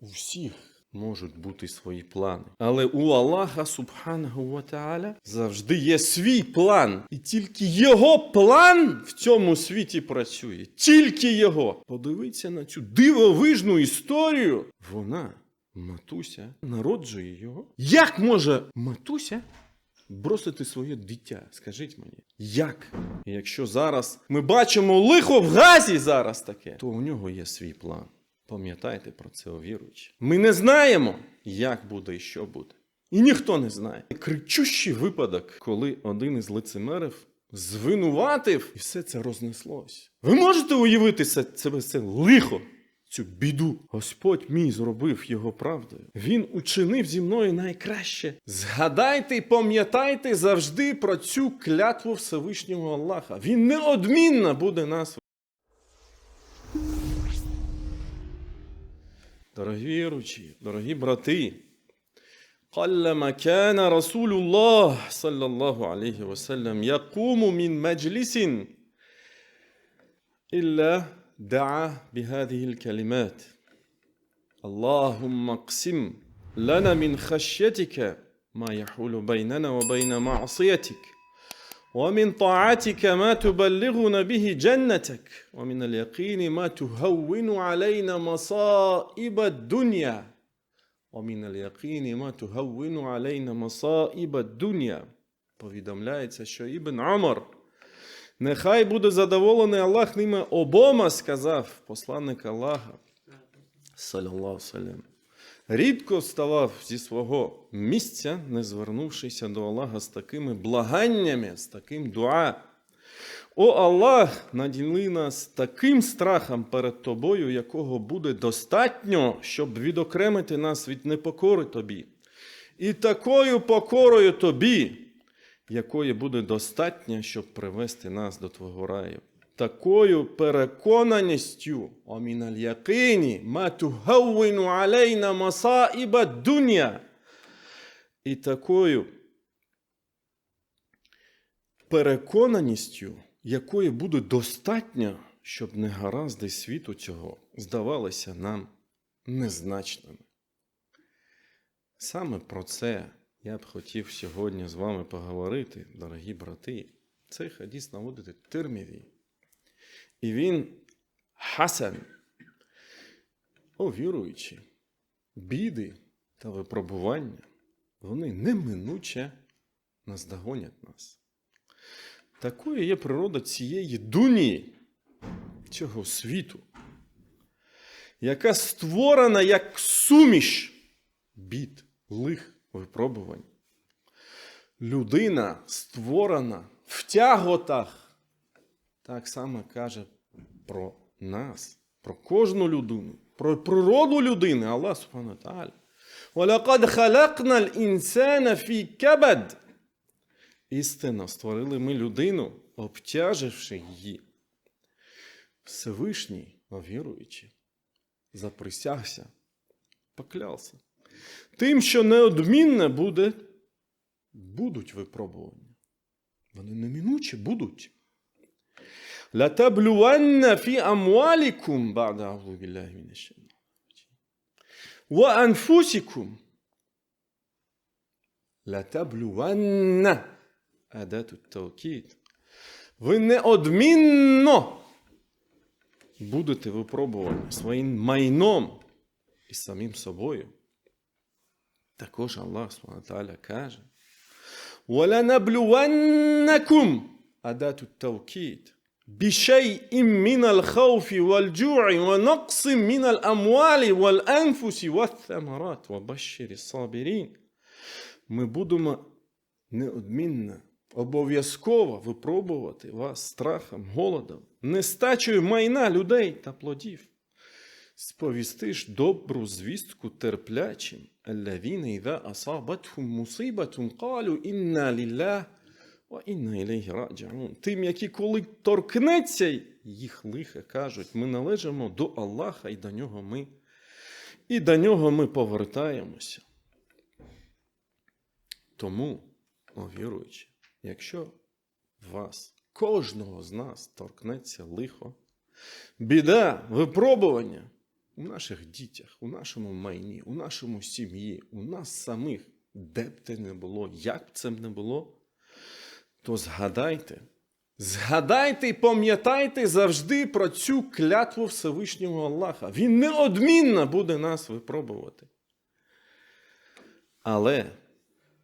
У всіх можуть бути свої плани. Але у Аллаха Субханаху ва Та'аля завжди є свій план. І тільки його план в цьому світі працює. Тільки його. Подивіться на цю дивовижну історію. Вона, матуся, народжує його. Як може матуся бросити своє дитя? Скажіть мені, як? Якщо зараз ми бачимо лихо в газі зараз таке, то у нього є свій план. Пам'ятайте про це, віруючі. Ми не знаємо, як буде і що буде. І ніхто не знає. Кричущий випадок, коли один із лицемерів звинуватив, і все це рознеслось. Ви можете уявити себе це лихо, цю біду. Господь мій зробив його правдою. Він учинив зі мною найкраще. Згадайте і пам'ятайте завжди про цю клятву Всевишнього Аллаха. Він неодмінно буде нас. Дорогі віручі, дорогі брати, قلما كان رسول الله صلى الله عليه وسلم يقوم من مجلس إلا دعا بهذه الكلمات اللهم اقسم لنا من خشيتك ما يحول بيننا وبين معصيتك ومن طاعتك ما تبلغنا به جنتك ومن اليقين ما تهون علينا مصائب الدنيا ومن اليقين ما تهون علينا مصائب الدنيا повідомляється, що Ібн Умар Нехай буде задоволений Аллах ними обома, сказав посланник Аллаха. Салаллаху салям. Рідко вставав зі свого місця, не звернувшися до Аллаха з такими благаннями, з таким дуа. О Аллах, наділи нас таким страхом перед тобою, якого буде достатньо, щоб відокремити нас від непокори тобі, і такою покорою тобі, якої буде достатньо, щоб привести нас до Твого раю. Такою переконаністю, аміналь якині, ма тухаввину алейна масаіба дуня. І такою переконаністю, якої буде достатньо, щоб негаразди світу цього здавалися нам незначними. Саме про це я б хотів сьогодні з вами поговорити, дорогі брати. Цей хадіс наводити Тирміві. І він Хасан, о віруючі, біди та випробування, вони неминуче наздогонять нас. Такою є природа цієї дунії, цього світу, яка створена як суміш бід, лих, випробувань. Людина створена в тяготах Так само каже про нас, про кожну людину, про природу людини, Аллах Субхану Тааля. وَلَقَدْ خَلَقْنَا الْإِنسَانَ فِي كَبَدٍ Істинно створили ми людину, обтяживши її. Всевишній, віруючи, заприсягся, поклявся. Тим, що неодмінне буде, будуть випробування. Вони неминуче будуть. لتبلون في أموالكم بعد أعوذ بالله من الشيطان الرجيم وأنفسكم لتبلون أداة التوكيد Ви неодмінно будете випробувані своїм майном і самим собою. Також Аллах Субхану каже: وَلَنَبْلُوَنَّكُمْ أداة التوكيد بشيء من الخوف والجوع ونقص من الأموال والأنفس والثمرات وبشر الصابرين Ми будемо неодмінно, обов'язково випробувати вас страхом, голодом, нестачею майна людей та плодів. Сповісти ж добру звістку терплячим, الذين إذا أصابتهم مصيبة قالوا إنا لله інна ілейгі раджаун. Тим, які коли торкнеться їх лихе, кажуть, ми належимо до Аллаха і до нього ми. І до нього ми повертаємося. Тому, о віруючі, якщо вас, кожного з нас торкнеться лихо, біда, випробування у наших дітях, у нашому майні, у нашому сім'ї, у нас самих, де б те не було, як б це не було, то згадайте, згадайте і пам'ятайте завжди про цю клятву Всевишнього Аллаха. Він неодмінно буде нас випробувати. Але,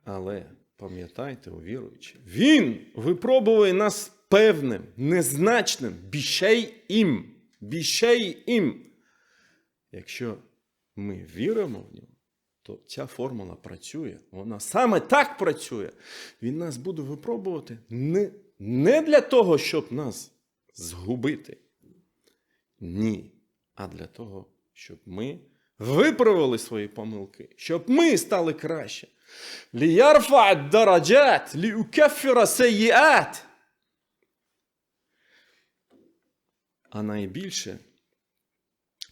але, пам'ятайте, у віруючі, він випробує нас певним, незначним, бішей ім, бішей ім. Якщо ми віримо в нього, то ця формула працює. Вона саме так працює. Він нас буде випробувати не, не для того, щоб нас згубити. Ні. А для того, щоб ми виправили свої помилки, щоб ми стали краще. ليرفع الدرجات ليكفر السيئات. А найбільше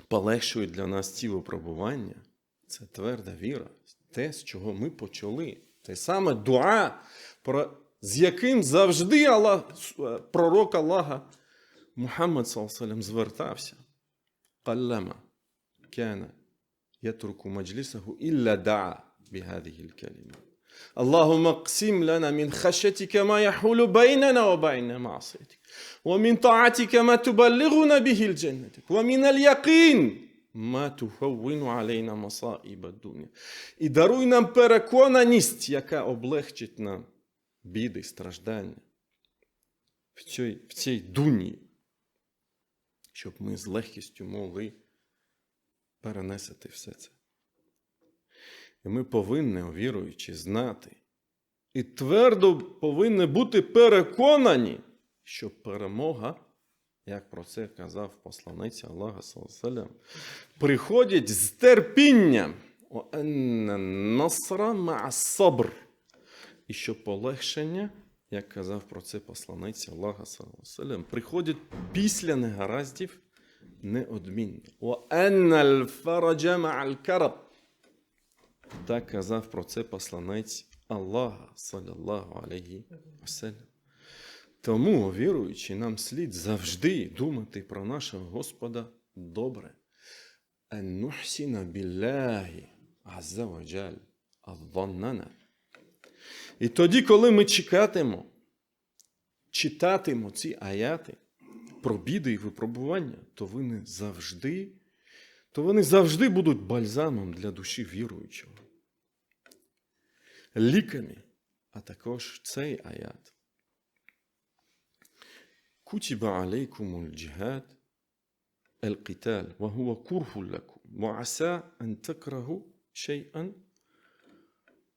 полегшує для нас ці випробування це тверда віра, те, з чого ми почали. Те саме дуа, про, з яким завжди Аллах, пророк Аллаха Мухаммад саллаллаху звертався. قلما كان يترك مجلسه إلا دعا بهذه الكلمة اللهم اقسم لنا من خشيتك ما يحول بيننا وبين معصيتك ومن طاعتك ما تبلغنا به الجنة ومن اليقين ма тухавину алейна масаіба дуня. І даруй нам переконаність, яка облегчить нам біди, страждання в цій, в цій дуні, щоб ми з легкістю могли перенесити все це. І ми повинні, віруючи, знати. І твердо повинні бути переконані, що перемога як про це казав посланець Аллаха приходить з терпінням. «Уанна насра ма'a сабр. І що полегшення, як казав про це посланець Аллаха приходить після негараздів неодмінно. Так казав про це посланець Аллаха, саллаллаху алейхі васелям. Тому, віруючи, нам слід завжди думати про нашого Господа добре. І тоді, коли ми чекатимо, читатимо ці аяти про біди і випробування, то вони завжди, то вони завжди будуть бальзамом для душі віруючого ліками, а також цей аят. كتب عليكم الجهاد القتال وهو كره لكم وعسى أن تكرهوا شيئا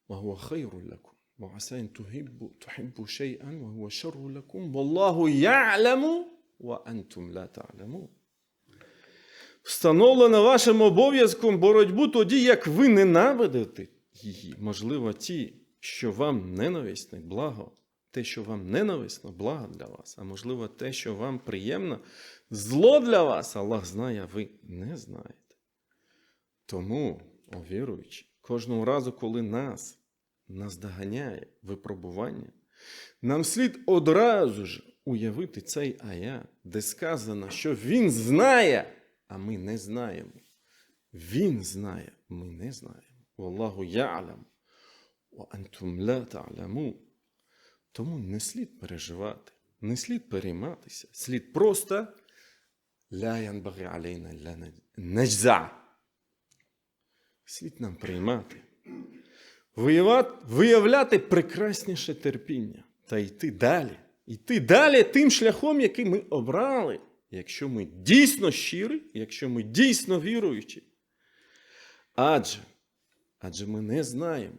وهو خير لكم وعسى أن تحبوا تحبوا شيئا وهو شر لكم والله يعلم وأنتم لا تعلمون Встановлено вашим обов'язком боротьбу тоді, як ви ненавидите її. Можливо, ті, що вам ненависне, благо, те, що вам ненависно, благо для вас, а можливо, те, що вам приємно, зло для вас, Аллах знає, а ви не знаєте. Тому, о віруючи, кожного разу, коли нас наздоганяє випробування, нам слід одразу ж уявити цей аят, де сказано, що він знає, а ми не знаємо. Він знає, ми не знаємо. Wallahu я'лям, wa антум ла та'ламун. Тому не слід переживати, не слід перейматися, слід просто нежза. Слід нам приймати, виявляти прекрасніше терпіння та йти далі. Йти далі тим шляхом, який ми обрали, якщо ми дійсно щирі, якщо ми дійсно віруючі. Адже, адже ми не знаємо,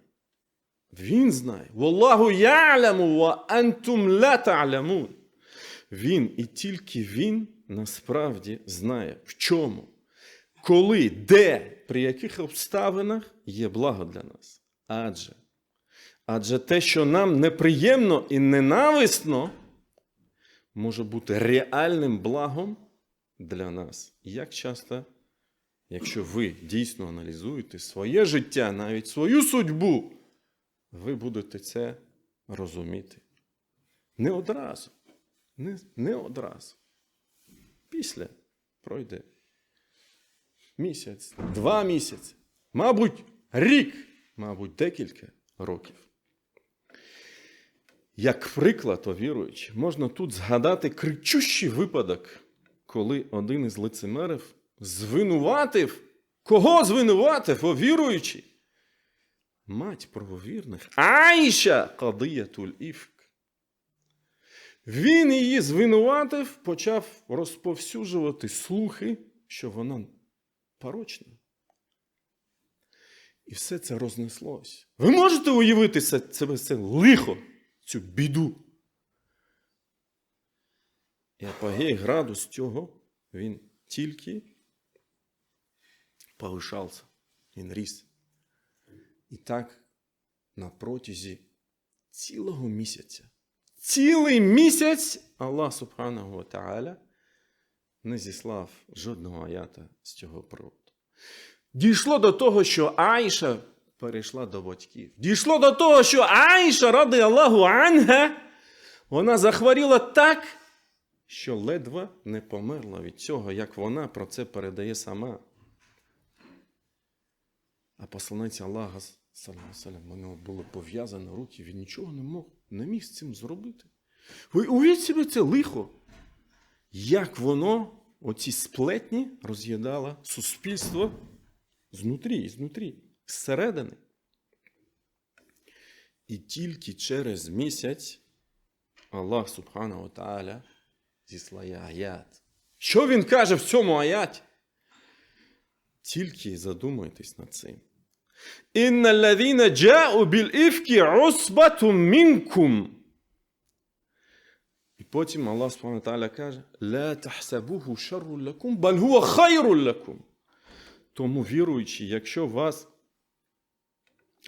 він знає. Wallahu я'ляму ва антум ла та'лямун. Він і тільки він насправді знає, в чому, коли, де, при яких обставинах є благо для нас. Адже, адже те, що нам неприємно і ненависно, може бути реальним благом для нас. Як часто Якщо ви дійсно аналізуєте своє життя, навіть свою судьбу, ви будете це розуміти. Не одразу. Не, не одразу. Після пройде місяць, два місяці, мабуть, рік, мабуть, декілька років. Як приклад, о віруючи, можна тут згадати кричущий випадок, коли один із лицемерів звинуватив, кого звинуватив, о віруючи? Мать правовірних Аїша Кадиятуль Іфк. Він її звинуватив, почав розповсюджувати слухи, що вона порочна. І все це рознеслось. Ви можете уявити себе це лихо, цю біду. І апогей градус цього він тільки повишався, він ріс. І так на протязі цілого місяця. Цілий місяць Аллах Субханаху Та'аля не зіслав жодного аята з цього приводу. Дійшло до того, що Аїша перейшла до батьків. Дійшло до того, що Аїша, ради Аллаху Анга, вона захворіла так, що ледве не померла від цього, як вона про це передає сама. А посланець Аллаха, салям, у нього були пов'язані руки, він нічого не мог, не міг з цим зробити. Ви уявіть собі це лихо. Як воно, оці сплетні, роз'їдало суспільство знутрі, знутрі, зсередини. І тільки через місяць Аллах Субхану Ва Тааля зіслає аят. Що він каже в цьому аяті? Тільки задумайтесь над цим. İnnellezîne câ'u bil ifki usbatun minkum. І потім Аллах Субхану Та'аля каже: "Ла тахсабуху шарру лакум, бал. Тому віруючи, якщо вас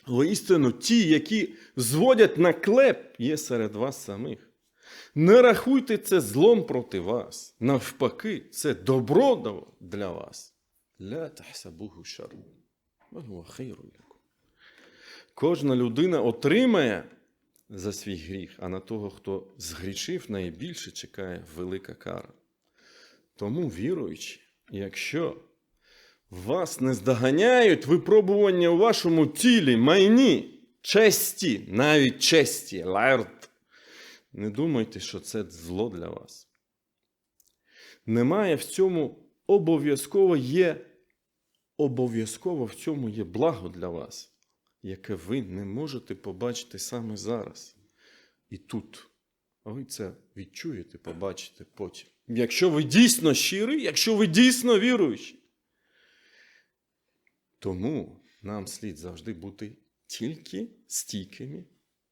воістину ті, які зводять на клеп, є серед вас самих. Не рахуйте це злом проти вас. Навпаки, це добро для вас. Ля тахсабуху шарру. Вагу хейру ляком. Кожна людина отримає за свій гріх, а на того, хто згрішив, найбільше чекає велика кара. Тому, віруючи, якщо вас не здоганяють випробування у вашому тілі, майні, честі, навіть честі, лард, не думайте, що це зло для вас. Немає в цьому обов'язково є обов'язково в цьому є благо для вас, яке ви не можете побачити саме зараз і тут. А ви це відчуєте, побачите потім. Якщо ви дійсно щирий, якщо ви дійсно віруючі. Тому нам слід завжди бути тільки стійкими,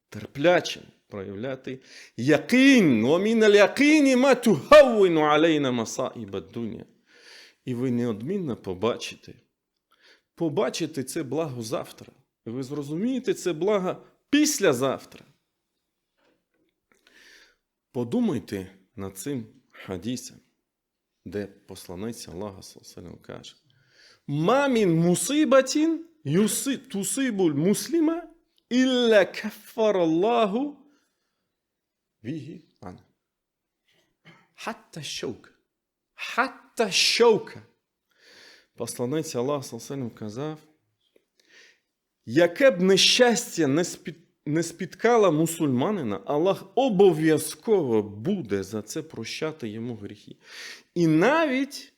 терплячими, проявляти якин, оміналь якині матугавину алейна маса і бадуня. І ви неодмінно побачите. Побачите це благо завтра. Ви зрозумієте це благо післязавтра. Подумайте над цим хадісом, де посланець Аллаха Салсалям каже. Мамін мусибатін юси тусибуль муслима ілля кафар Аллаху вігі ана. Хатта щока. Хатта щока. Посланець Аллаха Салсалям казав, яке б нещастя не, не спіткало мусульманина, Аллах обов'язково буде за це прощати йому гріхи. І навіть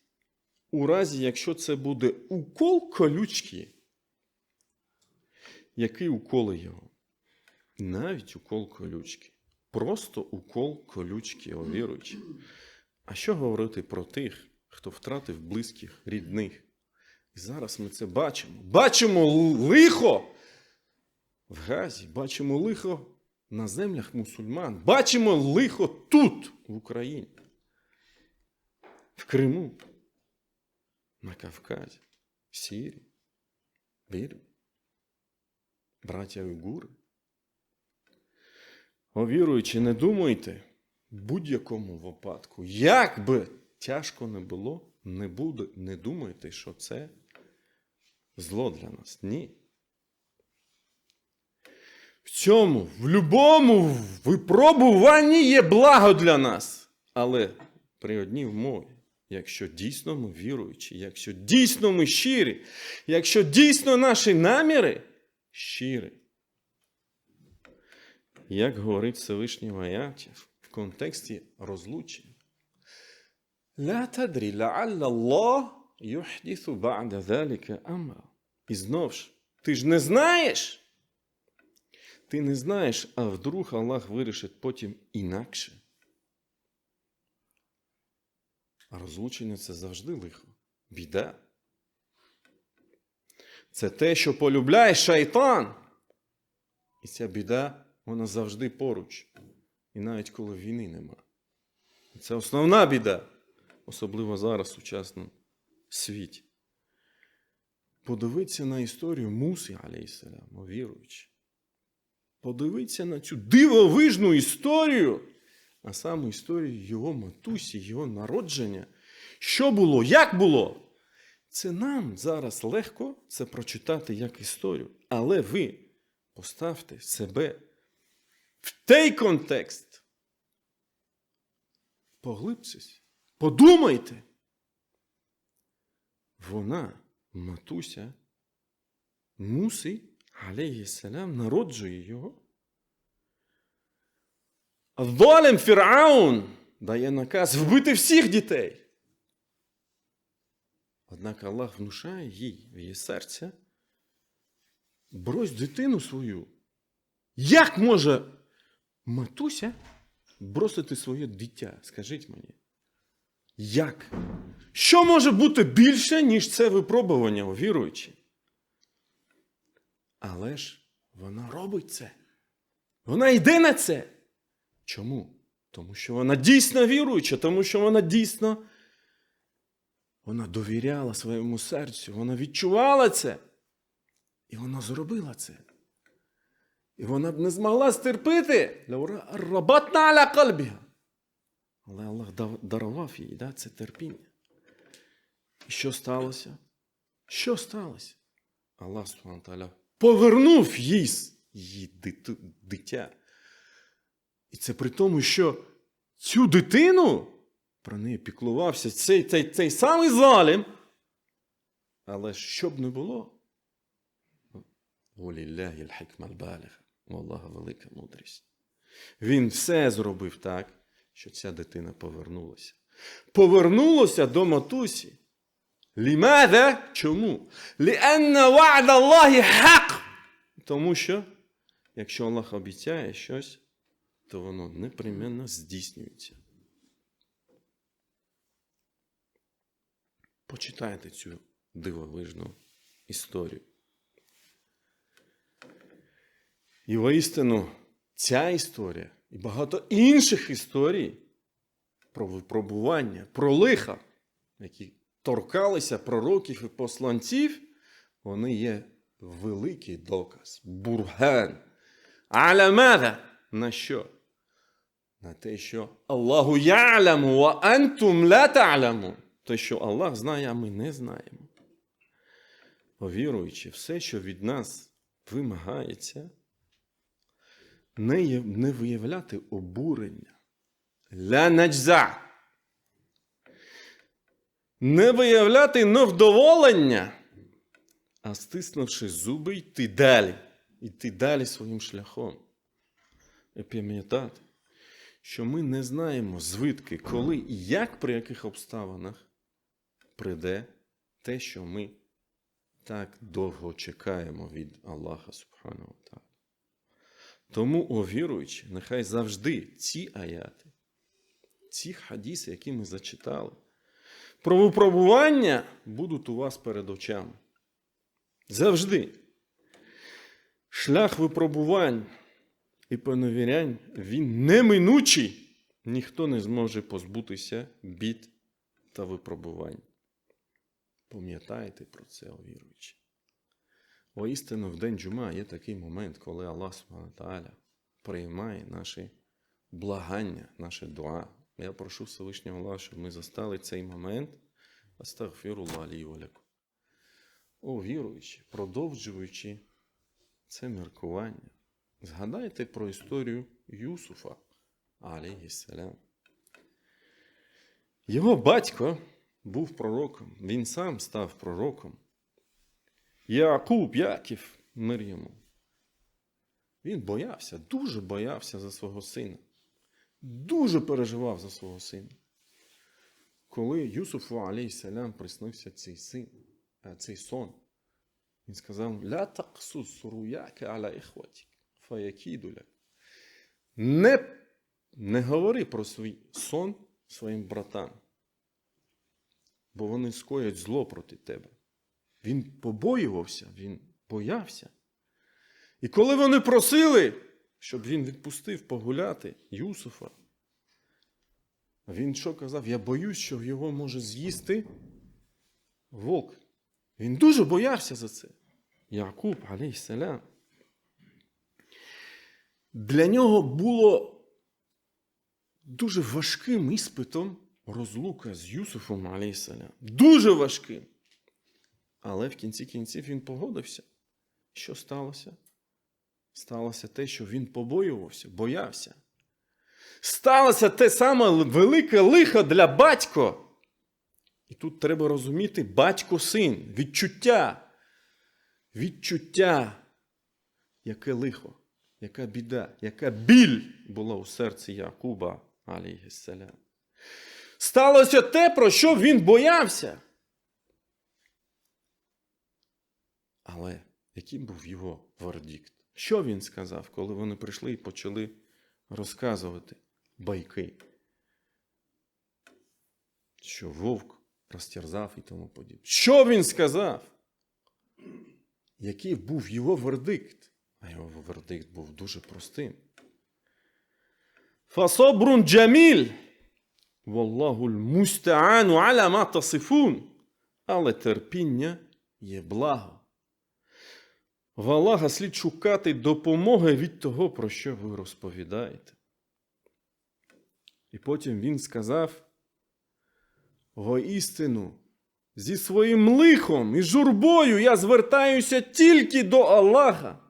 у разі, якщо це буде укол колючки, який уколи його? Навіть укол колючки. Просто укол колючки, о віруючи. А що говорити про тих, хто втратив близьких, рідних? І зараз ми це бачимо. Бачимо лихо в Газі, бачимо лихо на землях мусульман, бачимо лихо тут, в Україні, в Криму на Кавказі, в Сирії, Бірмі, браття Уйгури. О, віруючи, не думайте в будь-якому випадку, як би тяжко не було, не буде, не думайте, що це зло для нас. Ні. В цьому, в будь-якому випробуванні є благо для нас. Але при одній умові. якщо дійсно ми віруючі, якщо дійсно ми щирі, якщо дійсно наші наміри щирі. Як говорить Всевишній в аяті в контексті розлучення. لا تدري لعل الله يحدث بعد ذلك أمرا. і знов ж, ти ж не знаєш. Ти не знаєш, а вдруг Аллах вирішить потім інакше. А розлучення це завжди лихо, біда. Це те, що полюбляє шайтан. І ця біда, вона завжди поруч. І навіть коли війни нема. Це основна біда, особливо зараз в сучасному світі. Подивіться на історію Муси, алейсалям, віруючи. Подивіться на цю дивовижну історію, а саме історію його матусі, його народження. Що було, як було? Це нам зараз легко це прочитати як історію. Але ви поставте себе в той контекст. Поглибцесь, подумайте. Вона, матуся, Муси, алейхіссалям, народжує його. Долем Фіраун дає наказ вбити всіх дітей. Однак Аллах внушає їй в її серце. Брось дитину свою. Як може матуся бросити своє дитя? Скажіть мені. Як? Що може бути більше, ніж це випробування у віруючі? Але ж вона робить це. Вона йде на це. Чому? Тому що вона дійсно віруюча, тому що вона дійсно вона довіряла своєму серцю, вона відчувала це. І вона зробила це. І вона б не змогла стерпити. Рабатна аля кальбіга. Але Аллах дарував їй да, це терпіння. І що сталося? Що сталося? Аллах Субхану повернув їй її дитя. І це при тому, що цю дитину про неї піклувався цей, цей, цей самий залім. Але що б не було? Аллаха велика мудрість. Він все зробив так, що ця дитина повернулася. Повернулася до матусі. Лімада? Чому? Ліанна вa'да Аллахі хак. Тому що, якщо Аллах обіцяє щось, то воно непременно здійснюється. Почитайте цю дивовижну історію. І воістину ця історія і багато інших історій про випробування, про лиха, які торкалися пророків і посланців, вони є великий доказ, бурган. Алямада на що? На те, що Аллаху я'ламу, ва антум ла та'ламу. Те, що Аллах знає, а ми не знаємо. Повіруючи, все, що від нас вимагається, не, є- не виявляти обурення. Ля наджза. Не виявляти невдоволення, а стиснувши зуби, йти далі. Йти далі своїм шляхом. І пам'ятати, що ми не знаємо звідки, коли і як при яких обставинах прийде те, що ми так довго чекаємо від Аллаха Субхану. Тому, о віруючи, нехай завжди ці аяти, ці хадіси, які ми зачитали, про випробування будуть у вас перед очами. Завжди. Шлях випробувань і поневірянь, він неминучий. Ніхто не зможе позбутися бід та випробувань. Пам'ятайте про це, віруючі. Воістину, в день джума є такий момент, коли Аллах приймає наші благання, наше дуа. Я прошу Всевишнього Аллаха, щоб ми застали цей момент. Астагфірулlah лі валяку. О, віруючи, продовжуючи це міркування, згадайте про історію Юсуфа, алейхіссалям. Його батько був пророком, він сам став пророком. Якуб, Яків, мир йому. Він боявся, дуже боявся за свого сина. Дуже переживав за свого сина. Коли Юсуфу, алейсалям, приснився цей син, цей сон, він сказав: Ля тaqsus руяка аля іхватік, фаякіду ляк». Не, не говори про свій сон своїм братам, бо вони скоять зло проти тебе. Він побоювався, він боявся. І коли вони просили, щоб він відпустив погуляти Юсуфа, він що казав? Я боюсь, що його може з'їсти вовк. Він дуже боявся за це. Якуб, алейсалям. Для нього було дуже важким іспитом розлука з Юсуфом, алейсалям. Дуже важким. Але в кінці кінців він погодився. Що сталося? Сталося те, що він побоювався, боявся. Сталося те саме велике лихо для батько. І тут треба розуміти батько-син, відчуття. Відчуття, яке лихо, яка біда, яка біль була у серці Якуба, алейхіссалям. Сталося те, про що він боявся. Але який був його вердикт? Що він сказав, коли вони прийшли і почали розказувати байки? Що вовк розтерзав і тому подібне. Що він сказав? Який був його вердикт? А його вердикт був дуже простим. Фасобрун джаміль. Валлаху мустаану аля ма тасифун. Але терпіння є благо. В Аллаха слід шукати допомоги від того, про що ви розповідаєте. І потім він сказав: Воістину, зі своїм лихом і журбою я звертаюся тільки до Аллаха.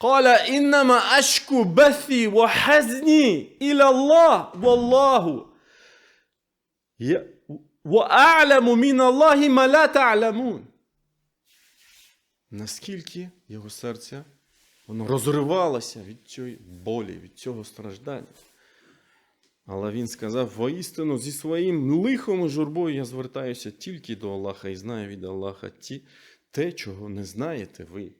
قال إنما أشكو بثي وحزني إلى الله والله ي- وأعلم من الله ما لا تعلمون наскільки його серце воно розривалося від цієї болі, від цього страждання. Але він сказав: воістину зі своїм лихом і журбою я звертаюся тільки до Аллаха і знаю від Аллаха ті, те, чого не знаєте ви.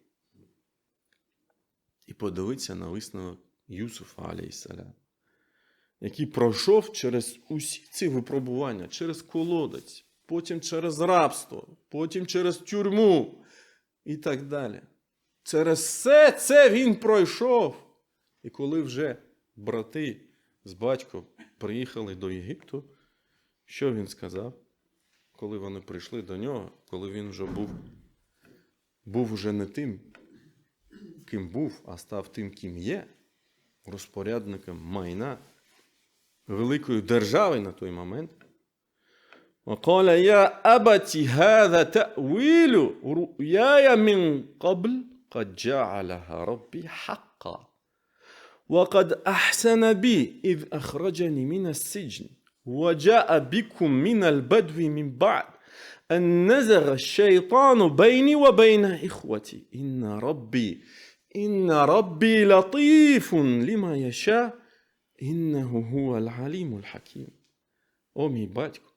І подивиться на висновок Юсуфа, алейсалям, який пройшов через усі ці випробування, через колодець, потім через рабство, потім через тюрму і так далі. Через все це він пройшов. І коли вже брати з батьком приїхали до Єгипту, що він сказав? Коли вони прийшли до нього, коли він вже був, був уже не тим, ким був, а став тим, ким є, розпорядником майна великої держави на той момент. وقال يا أبت هذا تأويل رؤياي من قبل قد جعلها ربي حقا وقد أحسن بي إذ أخرجني من السجن وجاء بكم من البدو من بعد أن نزغ الشيطان بيني وبين إخوتي إن ربي إن ربي لطيف لما يشاء إنه هو العليم الحكيم О мій батько,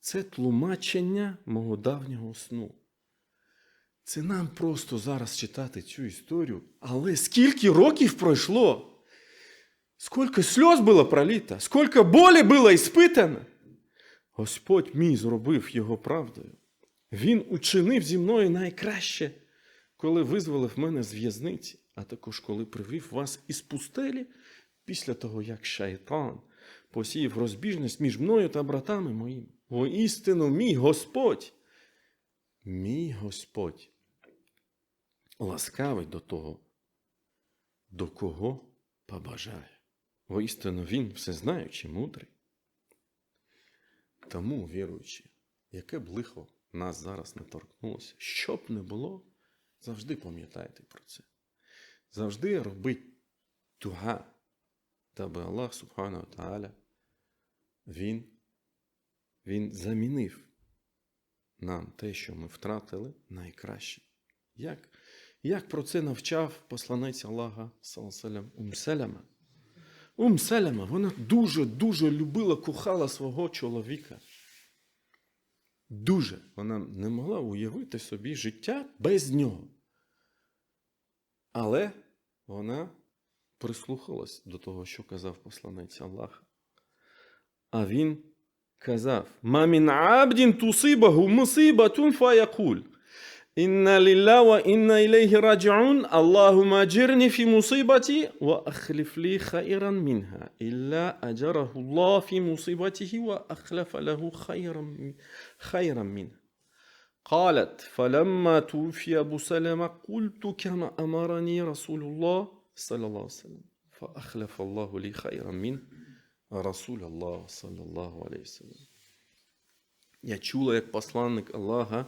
це тлумачення мого давнього сну. Це нам просто зараз читати цю історію. Але скільки років пройшло? Скільки сльоз було проліто, скільки болі було іспитано. Господь мій зробив його правдою. Він учинив зі мною найкраще, коли визволив мене з в'язниці, а також коли привів вас із пустелі після того, як шайтан посіяв розбіжність між мною та братами моїми. Воістину, мій Господь, мій Господь, ласкавий до того, до кого побажає. Воістину Він всезнаючий, мудрий. Тому, віруючи, яке б лихо нас зараз не торкнулося, що б не було, завжди пам'ятайте про це. Завжди робіть туга, даби Аллах Субхану Тааля, Він, Він замінив нам те, що ми втратили, найкраще. Як, як про це навчав посланець Аллаха салам, Умселяма? Умселяма, вона дуже-дуже любила, кохала свого чоловіка. Дуже. Вона не могла уявити собі життя без нього. Але вона прислухалась до того, що казав посланець Аллаха. А він казав: Мамін абдін тусибаху мусибатун фаякуль. Інна лілля ва інна ілейхі раджіун, Аллахума аджирні фі мусибаті, ва ахлиф лі хайран мінха. Ілля аджараху Аллах фі мусибатихі, ва ахлафа лаху хайран, хайран мінха. قالت فلما توفي أبو سلمة قلت كما أمرني رسول الله صلى الله عليه وسلم فأخلف الله لي خيرا منه رسول الله صلى الله عليه وسلم Я чула, як посланник Аллаха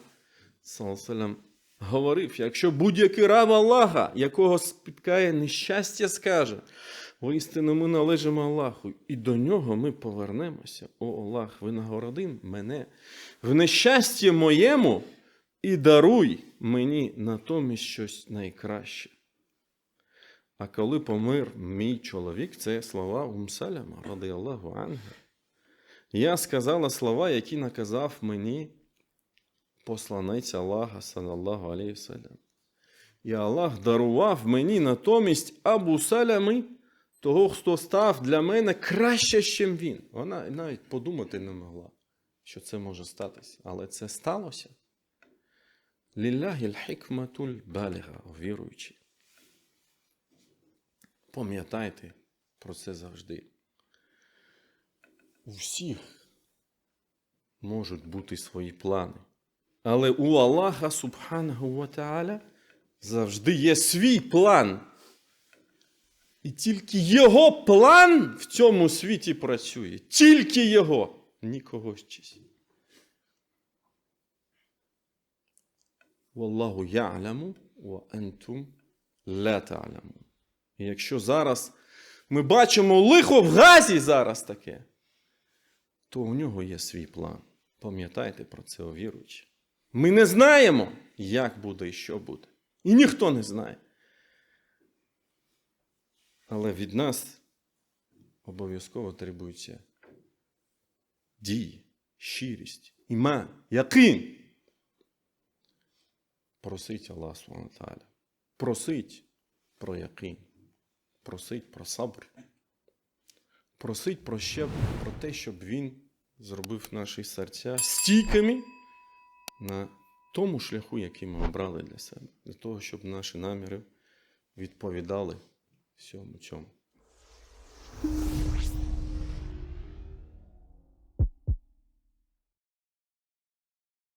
салам, говорив, якщо будь-який раб Аллаха, якого спіткає нещастя, скаже, воістину ми належимо Аллаху, і до нього ми повернемося. О Аллах, винагороди мене в нещасті моєму і даруй мені натомість щось найкраще. А коли помер мій чоловік, це слова Умсаляма, ради Аллаху Анга. Я сказала слова, які наказав мені посланець Аллаха, салаллаху алейхи. І Аллах дарував мені натомість Абу Салями, того, хто став для мене краще, ніж він. Вона навіть подумати не могла, що це може статися. Але це сталося. Лілляхі хікматуль баліга, віруючи. Пам'ятайте про це завжди. У всіх можуть бути свої плани. Але у Аллаха Субханаху ва Та'аля завжди є свій план. І тільки його план в цьому світі працює. Тільки його, нікого чись. Wallahu я'ламу wa антум ла та'ламу. І якщо зараз ми бачимо лихо в газі зараз таке, то у нього є свій план. Пам'ятайте про це, о віруючі. Ми не знаємо, як буде і що буде. І ніхто не знає. Але від нас обов'язково требується дії, щирість, іман, якин. Просить Аллах Субхану Просить про якин. Просить про сабр. Просить про ще про те, щоб він зробив наші серця стійкими на тому шляху, який ми обрали для себе, для того, щоб наші наміри відповідали всьому цьому.